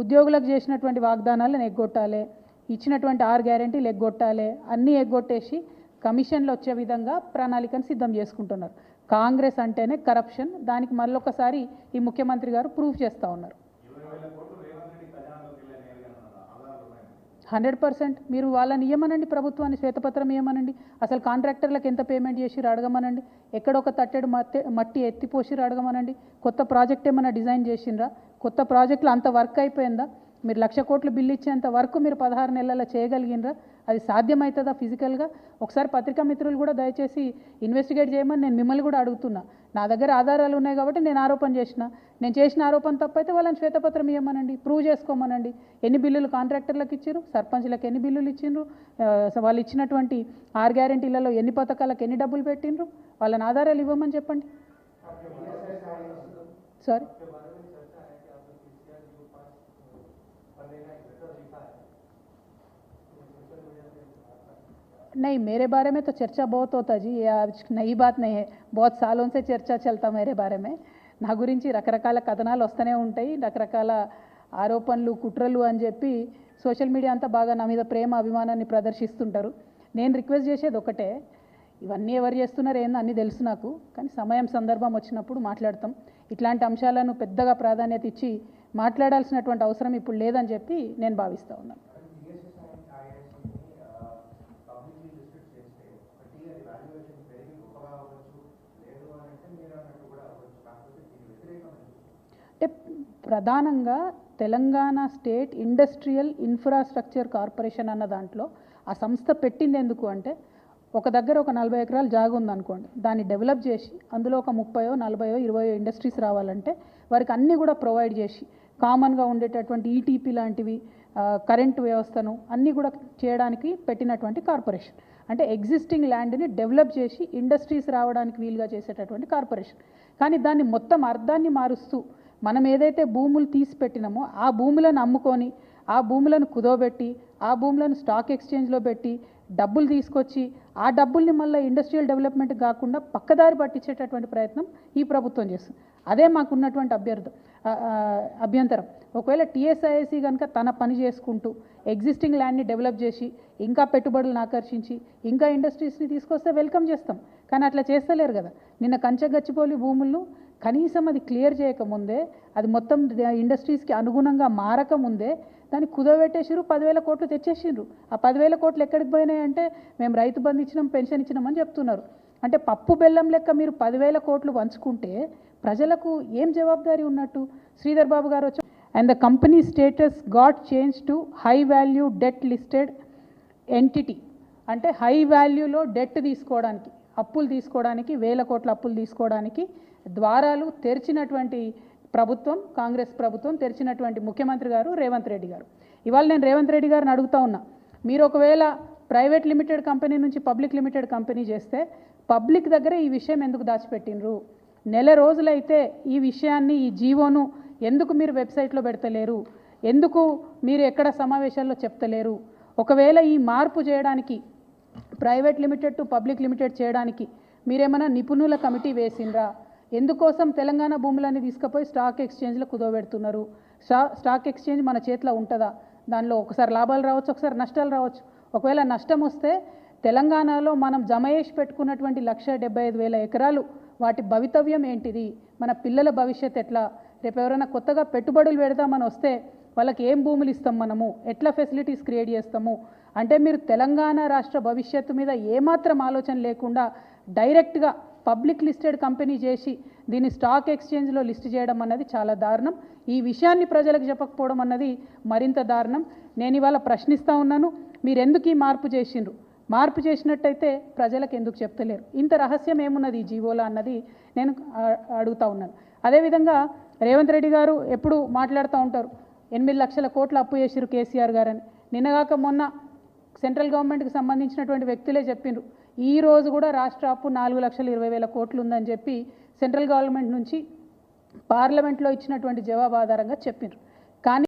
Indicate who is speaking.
Speaker 1: ఉద్యోగులకు చేసినటువంటి వాగ్దానాలను ఎగ్గొట్టాలి ఇచ్చినటువంటి ఆరు గ్యారెంటీలు ఎగ్గొట్టాలి అన్నీ ఎగ్గొట్టేసి కమిషన్లు వచ్చే విధంగా ప్రణాళికను సిద్ధం చేసుకుంటున్నారు. కాంగ్రెస్ అంటేనే కరప్షన్ దానికి మళ్ళొకసారి ఈ ముఖ్యమంత్రి గారు ప్రూఫ్ చేస్తూ ఉన్నారు. హండ్రెడ్ పర్సెంట్ మీరు వాళ్ళని ఇయ్యమనండి ప్రభుత్వాన్ని శ్వేతపత్రం ఇయ్యమనండి. అసలు కాంట్రాక్టర్లకు ఎంత పేమెంట్ చేసిరు అడగమనండి. ఎక్కడ ఒక తట్టెడు మట్టి మట్టి ఎత్తిపోసిరు అడగమనండి. కొత్త ప్రాజెక్ట్ ఏమైనా డిజైన్ చేసిండ్రా? కొత్త ప్రాజెక్టులు అంత వర్క్ అయిపోయిందా? మీరు లక్ష కోట్లు బిల్లు ఇచ్చేంత వర్క్ మీరు పదహారు నెలల్లో చేయగలిగినరా అది సాధ్యమవుతుందా ఫిజికల్గా? ఒకసారి పత్రికా మిత్రులు కూడా దయచేసి ఇన్వెస్టిగేట్ చేయమని నేను మిమ్మల్ని కూడా అడుగుతున్నా. నా దగ్గర ఆధారాలు ఉన్నాయి కాబట్టి నేను ఆరోపణ చేసిన. నేను చేసిన ఆరోపణ తప్పైతే వాళ్ళని శ్వేతపత్రం ఇవ్వమనండి ప్రూవ్ చేసుకోమనండి. ఎన్ని బిల్లులు కాంట్రాక్టర్లకు ఇచ్చారు సర్పంచ్లకు ఎన్ని బిల్లులు ఇచ్చిండ్రు వాళ్ళు ఇచ్చినటువంటి ఆరు గ్యారెంటీలలో ఎన్ని పథకాలకు ఎన్ని డబ్బులు పెట్టిండ్రు? వాళ్ళని ఆధారాలు ఇవ్వమని చెప్పండి. సారీ. नहीं मेरे बारे में तो चर्चा बहुत होता जी ये आज नई बात नहीं है बहुत सालों से चर्चा चलता मेरे बारे में నా గురించి రకరకాల కథనాలు వస్తూనే ఉంటాయి రకరకాల ఆరోపణలు కుట్రలు అని చెప్పి సోషల్ మీడియా అంతా బాగా నా మీద ప్రేమ అభిమానాన్ని ప్రదర్శిస్తుంటారు నేను రిక్వెస్ట్ చేసేది ఒకటే ఇవన్నీ ఎవరు చేస్తున్నారు ఏందో అన్నీ తెలుసు నాకు కానీ సమయం సందర్భం వచ్చినప్పుడు మాట్లాడతాం ఇట్లాంటి అంశాలను పెద్దగా ప్రాధాన్యత ఇచ్చి మాట్లాడాల్సినటువంటి అవసరం ఇప్పుడు లేదని చెప్పి నేను భావిస్తూ ఉన్నాను ప్రధానంగా Telangana state industrial infrastructure corporation అన్న దాంట్లో ఆ సంస్థ పెట్టింది ఎందుకు అంటే ఒక దగ్గర ఒక నలభై ఎకరాలు జాగు ఉందనుకోండి దాన్ని డెవలప్ చేసి అందులో ఒక ముప్పయో నలభయో ఇరవయో ఇండస్ట్రీస్ రావాలంటే వారికి అన్నీ కూడా ప్రొవైడ్ చేసి కామన్గా ఉండేటటువంటి ఈటీపీ లాంటివి కరెంటు వ్యవస్థను అన్నీ కూడా చేయడానికి పెట్టినటువంటి కార్పొరేషన్. అంటే ఎగ్జిస్టింగ్ ల్యాండ్ని డెవలప్ చేసి ఇండస్ట్రీస్ రావడానికి వీలుగా చేసేటటువంటి కార్పొరేషన్. కానీ దాన్ని మొత్తం అర్థాన్ని మారుస్తూ మనం ఏదైతే భూములు తీసి పెట్టినామో ఆ భూములను అమ్ముకొని ఆ భూములను కుదోబెట్టి ఆ భూములను స్టాక్ ఎక్స్చేంజ్లో పెట్టి డబ్బులు తీసుకొచ్చి ఆ డబ్బుల్ని మళ్ళీ ఇండస్ట్రియల్ డెవలప్మెంట్ కాకుండా పక్కదారి పట్టించేటటువంటి ప్రయత్నం ఈ ప్రభుత్వం చేస్తుంది. అదే మాకున్నటువంటి అభ్యర్థం అభ్యంతరం. ఒకవేళ టీఎస్ఐఎస్సి కనుక తన పని చేసుకుంటూ ఎగ్జిస్టింగ్ ల్యాండ్ని డెవలప్ చేసి ఇంకా పెట్టుబడులను ఆకర్షించి ఇంకా ఇండస్ట్రీస్ని తీసుకొస్తే వెల్కమ్ చేస్తాం. కానీ అట్లా చేస్తలేరు కదా. నిన్న కంచె గచ్చిపోలి భూములను కనీసం అది క్లియర్ చేయకముందే అది మొత్తం ఇండస్ట్రీస్కి అనుగుణంగా మారకముందే దాన్ని కుదవబెట్టేసిరు పదివేల కోట్లు తెచ్చేసిండ్రు ఆ పదివేల కోట్లు ఎక్కడికి పోయినాయంటే మేము రైతు బంధు ఇచ్చినాం పెన్షన్ ఇచ్చినామని చెప్తున్నారు. అంటే పప్పు బెల్లం లెక్క మీరు పదివేల కోట్లు పంచుకుంటే ప్రజలకు ఏం జవాబుదారీ ఉన్నట్టు? శ్రీధర్ బాబు గారు వచ్చి and the company status got change to high value debt listed entity. అంటే హై వాల్యూలో డెట్ తీసుకోవడానికి అప్పులు తీసుకోవడానికి వేల కోట్ల అప్పులు తీసుకోవడానికి ద్వారాలు తెరిచినటువంటి ప్రభుత్వం కాంగ్రెస్ ప్రభుత్వం తెరిచినటువంటి ముఖ్యమంత్రి గారు రేవంత్ రెడ్డి గారు. ఇవాళ నేను రేవంత్ రెడ్డి గారిని అడుగుతా ఉన్నా మీరు ఒకవేళ ప్రైవేట్ లిమిటెడ్ కంపెనీ నుంచి పబ్లిక్ లిమిటెడ్ కంపెనీ చేస్తే పబ్లిక్ దగ్గర ఈ విషయం ఎందుకు దాచిపెట్టినరు నెల రోజులైతే ఈ విషయాన్ని ఈ జీవోను ఎందుకు మీరు వెబ్సైట్లో పెడతలేరు? ఎందుకు మీరు ఎక్కడ సమావేశాల్లో చెప్తలేరు? ఒకవేళ ఈ మార్పు చేయడానికి private limited to public limited చేయడానికి మీరేమైనా నిపుణుల కమిటీ వేసిండ్రా? ఎందుకోసం తెలంగాణ భూములన్నీ తీసుకుపోయి స్టాక్ ఎక్స్చేంజ్లో కుదవబెడుతున్నారు స్టా స్టాక్ ఎక్స్చేంజ్ మన చేతిలో ఉంటుందా? దానిలో ఒకసారి లాభాలు రావచ్చు ఒకసారి నష్టాలు రావచ్చు. ఒకవేళ నష్టం వస్తే తెలంగాణలో మనం జమ చేసి పెట్టుకున్నటువంటి లక్ష డెబ్బై ఐదు వేల ఎకరాలు వాటి భవితవ్యం ఏంటిది? మన పిల్లల భవిష్యత్ ఎట్లా? రేపు ఎవరైనా కొత్తగా పెట్టుబడులు పెడదామని వస్తే వాళ్ళకి ఏం భూములు ఇస్తాం మనము? ఎట్లా ఫెసిలిటీస్ క్రియేట్ చేస్తాము? అంటే మీరు తెలంగాణ రాష్ట్ర భవిష్యత్తు మీద ఏమాత్రం ఆలోచన లేకుండా డైరెక్ట్గా పబ్లిక్ లిస్టెడ్ కంపెనీ చేసి దీన్ని స్టాక్ ఎక్స్చేంజ్లో లిస్ట్ చేయడం అన్నది చాలా దారుణం. ఈ విషయాన్ని ప్రజలకు చెప్పకపోవడం అన్నది మరింత దారుణం. నేను ఇవాళ ప్రశ్నిస్తూ ఉన్నాను మీరు ఎందుకు ఈ మార్పు చేసిండ్రు? మార్పు చేసినట్టయితే ప్రజలకు ఎందుకు చెప్తలేరు? ఇంత రహస్యం ఏమున్నది ఈ జీవోలో అన్నది నేను అడుగుతూ అడుగుతా ఉన్నాను. అదేవిధంగా రేవంత్ రెడ్డి గారు ఎప్పుడు మాట్లాడుతూ ఉంటారు ఎనిమిది లక్షల కోట్ల అప్పు చేసిరు కేసీఆర్ గారని. నిన్నగాక మొన్న సెంట్రల్ గవర్నమెంట్కి సంబంధించినటువంటి వ్యక్తులే చెప్పిండ్రు ఈ రోజు కూడా రాష్ట్ర అప్పు నాలుగు లక్షల ఇరవై వేల కోట్లు ఉందని చెప్పి సెంట్రల్ గవర్నమెంట్ నుంచి పార్లమెంట్లో ఇచ్చినటువంటి జవాబు ఆధారంగా చెప్పిండ్రు